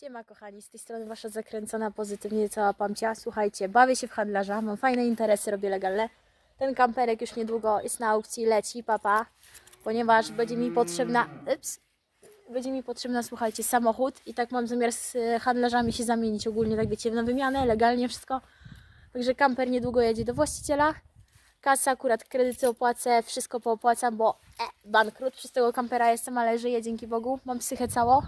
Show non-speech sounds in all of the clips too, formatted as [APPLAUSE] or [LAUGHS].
Siema kochani, z tej strony wasza zakręcona pozytywnie cała pamcia. Słuchajcie, bawię się w handlarza, mam fajne interesy, robię legalne. Ten kamperek już niedługo jest na aukcji, leci, papa, ponieważ będzie mi potrzebna, ups, będzie mi potrzebna, słuchajcie, samochód i tak mam zamiar z e, handlarzami się zamienić ogólnie, tak wiecie, na wymianę, legalnie wszystko. Także kamper niedługo jedzie do właściciela. Kasa, akurat kredyty opłacę, wszystko poopłacam, bo e, bankrut przez tego kampera jestem, ale żyję dzięki Bogu, mam psychę cało.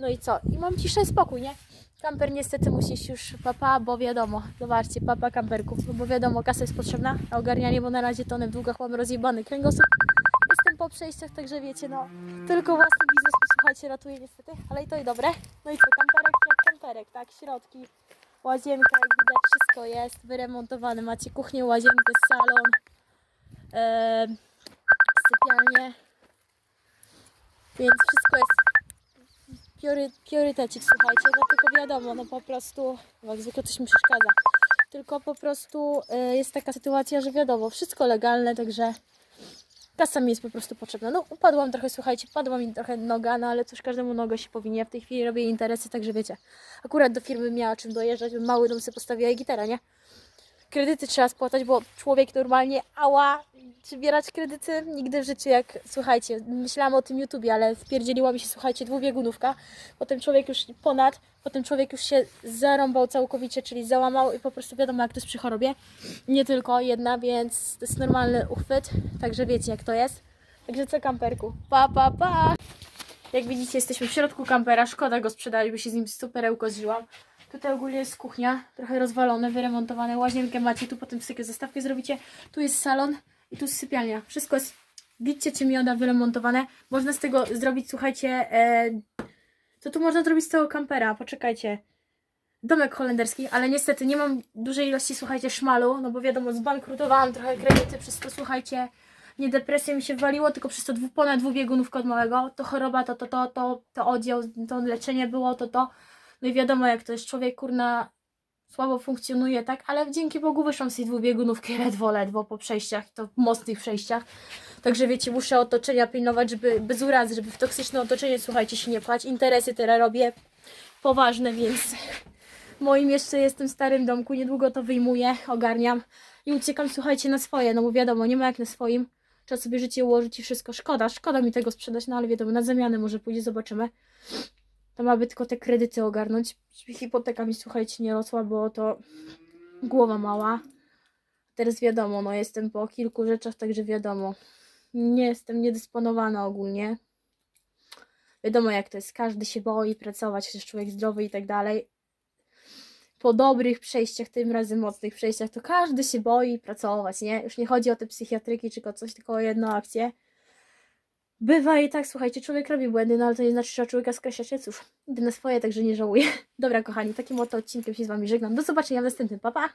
No i co? I mam ciszę spokój, nie? Kamper niestety musi iść już papa, bo wiadomo, zobaczcie, papa kamperków, no bo wiadomo, kasa jest potrzebna na ogarnianie, bo na razie tonę w długach mam rozjebany kręgosłup. Jestem po przejściach, także wiecie, no, tylko własny biznes, posłuchajcie, ratuje niestety, ale i to i dobre. No i co, kamperek jak kamperek, tak, środki, łazienka, jak widać, wszystko jest wyremontowane, macie kuchnię, łazienkę, salon, em, sypialnię, więc wszystko jest priory, priorytecik, słuchajcie, no tylko wiadomo, no po prostu, jak zwykle coś mi przeszkadza, tylko po prostu y, jest taka sytuacja, że wiadomo, wszystko legalne, także kasa mi jest po prostu potrzebna. No upadłam trochę, słuchajcie, padła mi trochę noga, no ale cóż, każdemu noga się powinie, w tej chwili robię interesy, także wiecie, akurat do firmy miała czym dojeżdżać, mały dom sobie postawiła i gitara, nie? Kredyty trzeba spłacać, bo człowiek normalnie, ała, przybierać kredyty nigdy w życiu, jak słuchajcie, myślałam o tym YouTubie, ale wpierdzieliła mi się, słuchajcie, dwubiegунówka. Potem człowiek już ponad, potem człowiek już się zarąbał całkowicie, czyli załamał i po prostu wiadomo, jak to jest przy chorobie. Nie tylko jedna, więc to jest normalny uchwyt, także wiecie, jak to jest. Także co kamperku? Pa, pa, pa! Jak widzicie, jesteśmy w środku kampera, szkoda go sprzedać, by się z nim superełko zżyłam. Tutaj ogólnie jest kuchnia, trochę rozwalone, wyremontowane. Łazienkę macie, tu potem sobie zastawkę zrobicie. Tu jest salon i tu jest sypialnia. Wszystko jest, widzicie, czy mioda wyremontowane. Można z tego zrobić, słuchajcie, e, co tu można zrobić z tego kampera? Poczekajcie. Domek holenderski, ale niestety nie mam dużej ilości, słuchajcie, szmalu, no bo wiadomo, zbankrutowałam trochę kredyty, przez to, słuchajcie, nie depresja mi się waliło, tylko przez to dwu, ponad dwubiegunówkę od małego, to choroba, to, to, to, to, to oddział, to leczenie było, to, to. No i wiadomo, jak to jest, człowiek, kurna, słabo funkcjonuje, tak? Ale dzięki Bogu wyszłam z tej dwubiegunówki ledwo, ledwo po przejściach, to mocnych przejściach. Także wiecie, muszę otoczenia pilnować, żeby bez urazy, żeby w toksyczne otoczenie, słuchajcie, się nie pchać. Interesy teraz robię poważne, więc [LAUGHS] moim jeszcze jestem starym domku, niedługo to wyjmuję, ogarniam i uciekam, słuchajcie, na swoje, no bo wiadomo, nie ma jak na swoim. Trzeba sobie życie ułożyć i wszystko. Szkoda, szkoda mi tego sprzedać, no ale wiadomo, na zamianę może pójdzie, zobaczymy. To ma by tylko te kredyty ogarnąć. Hipoteka mi, słuchajcie, nie rosła, bo to głowa mała. Teraz wiadomo, no jestem po kilku rzeczach, także wiadomo. Nie jestem niedysponowana ogólnie. Wiadomo jak to jest, każdy się boi pracować, chociaż człowiek zdrowy i tak dalej. Po dobrych przejściach, tym razem mocnych przejściach, to każdy się boi pracować, nie? Już nie chodzi o te psychiatryki czy o coś, tylko o jedną akcję. Bywa i tak, słuchajcie, człowiek robi błędy, no ale to nie znaczy, że trzeba człowieka skreślać. Cóż, idę na swoje, także nie żałuję. [LAUGHS] Dobra, kochani, takim oto odcinkiem się z Wami żegnam. Do zobaczenia w następnym. Pa, pa!